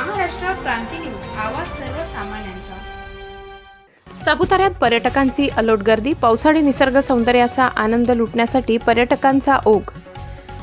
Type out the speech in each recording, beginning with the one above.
क्रांती news. आवाज सर्वसामान्यांचा. सापुताऱ्यात पर्यटकांची अलोट गर्दी पावसाळी निसर्ग सौंदर्याचा आनंद लुटण्यासाठी पर्यटकांचा ओघ.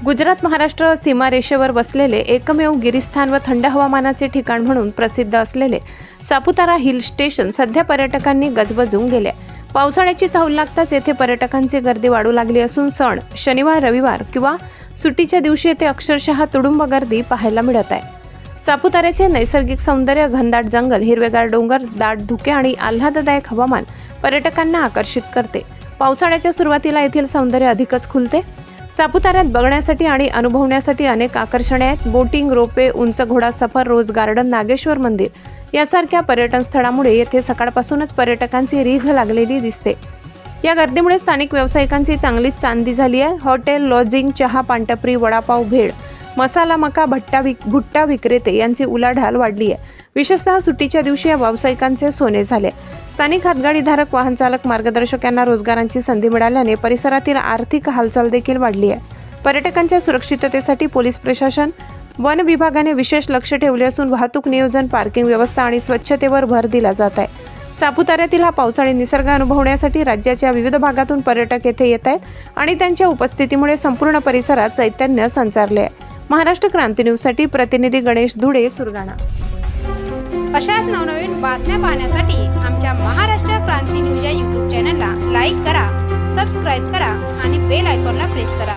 गुजरात महाराष्ट्र सीमारेषेवर बसलेले एकमेव गिरिस्थान व थंड हवामानाचे ठिकाण म्हणून प्रसिद्ध असलेले सापुतारा हिल स्टेशन सध्या पर्यटकांनी गजबजून गेले. पावसाळ्याची चाहूल लागताच येथे पर्यटकांची गर्दी वाढू लागली असून सण शनिवार रविवार किंवा सुट्टीच्या दिवशी येथे अक्षरशः तुडुंब गर्दी पाहायला मिळत आहे. सापुताऱ्याचे नैसर्गिक सौंदर्य घनदाट जंगल हिरवेगार डोंगर दाट धुके आणि आल्हाददायक हवामान पर्यटकांना आकर्षित करते. पावसाळ्याच्या सुरुवातीला येथील सौंदर्य अधिकच खुलते. सापुताऱ्यात बघण्यासाठी आणि अनुभवण्यासाठी अनेक आकर्षणे आहेत. बोटिंग रोपे उंच घोडा सफर रोज गार्डन नागेश्वर मंदिर यासारख्या पर्यटन स्थळामुळे येथे सकाळपासूनच पर्यटकांची रीघ लागलेली दिसते. या गर्दीमुळे स्थानिक व्यावसायिकांची चांगलीच चांदी झाली आहे. हॉटेल लॉजिंग चहा पांटपरी वडापाव भेळ मसाला मका भट्टा विक भुट्टा विक्रेते यांची उलाढाल वाढली आहे. विशेषतः सुट्टीच्या दिवशी या व्यावसायिकांचे सोने झाले. स्थानिक हातगाडीधारक वाहन चालक मार्गदर्शक यांना रोजगारांची संधी मिळाल्याने परिसरातील आर्थिक हालचाल देखील वाढली आहे. पर्यटकांच्या सुरक्षिततेसाठी पोलीस प्रशासन वन विभागाने विशेष लक्ष ठेवले असून वाहतूक नियोजन पार्किंग व्यवस्था आणि स्वच्छतेवर भर दिला जात आहे. सापुताऱ्यातील हा पावसाळी निसर्ग अनुभवण्यासाठी राज्याच्या विविध भागातून पर्यटक येथे येत आहेत आणि त्यांच्या उपस्थितीमुळे संपूर्ण परिसरात चैतन्य संचारले आहे. महाराष्ट्र क्रांती न्यूजसाठी प्रतिनिधी गणेश धुडे सुरगाणा. अशाच नवनवीन बातम्या पाहण्यासाठी आमच्या महाराष्ट्र क्रांती न्यूज या यूट्यूब चॅनलला लाईक करा सबस्क्राईब करा आणि बेल आयकॉनला प्रेस करा.